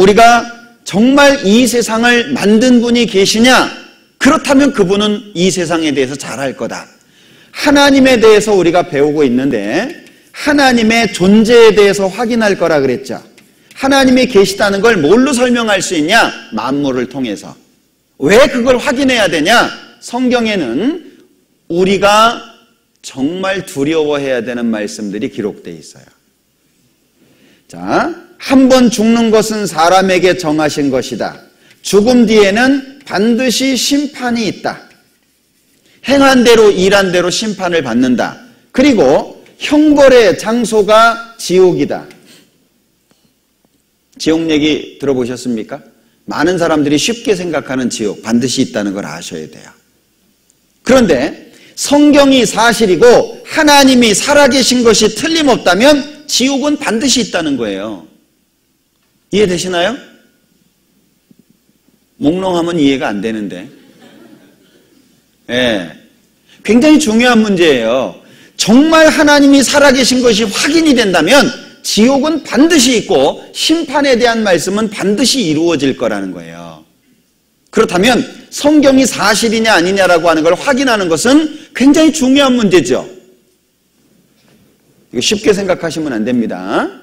우리가 정말 이 세상을 만든 분이 계시냐? 그렇다면 그분은 이 세상에 대해서 잘할 거다. 하나님에 대해서 우리가 배우고 있는데 하나님의 존재에 대해서 확인할 거라 그랬죠. 하나님이 계시다는 걸 뭘로 설명할 수 있냐? 만물을 통해서. 왜 그걸 확인해야 되냐? 성경에는 우리가 정말 두려워해야 되는 말씀들이 기록되어 있어요. 자, 한 번 죽는 것은 사람에게 정하신 것이다. 죽음 뒤에는 반드시 심판이 있다. 행한 대로 일한 대로 심판을 받는다. 그리고 형벌의 장소가 지옥이다. 지옥 얘기 들어보셨습니까? 많은 사람들이 쉽게 생각하는 지옥 반드시 있다는 걸 아셔야 돼요. 그런데 성경이 사실이고 하나님이 살아계신 것이 틀림없다면 지옥은 반드시 있다는 거예요. 이해되시나요? 몽롱하면 이해가 안 되는데. 예. 네. 굉장히 중요한 문제예요. 정말 하나님이 살아계신 것이 확인이 된다면 지옥은 반드시 있고 심판에 대한 말씀은 반드시 이루어질 거라는 거예요. 그렇다면 성경이 사실이냐 아니냐라고 하는 걸 확인하는 것은 굉장히 중요한 문제죠. 이거 쉽게 생각하시면 안 됩니다.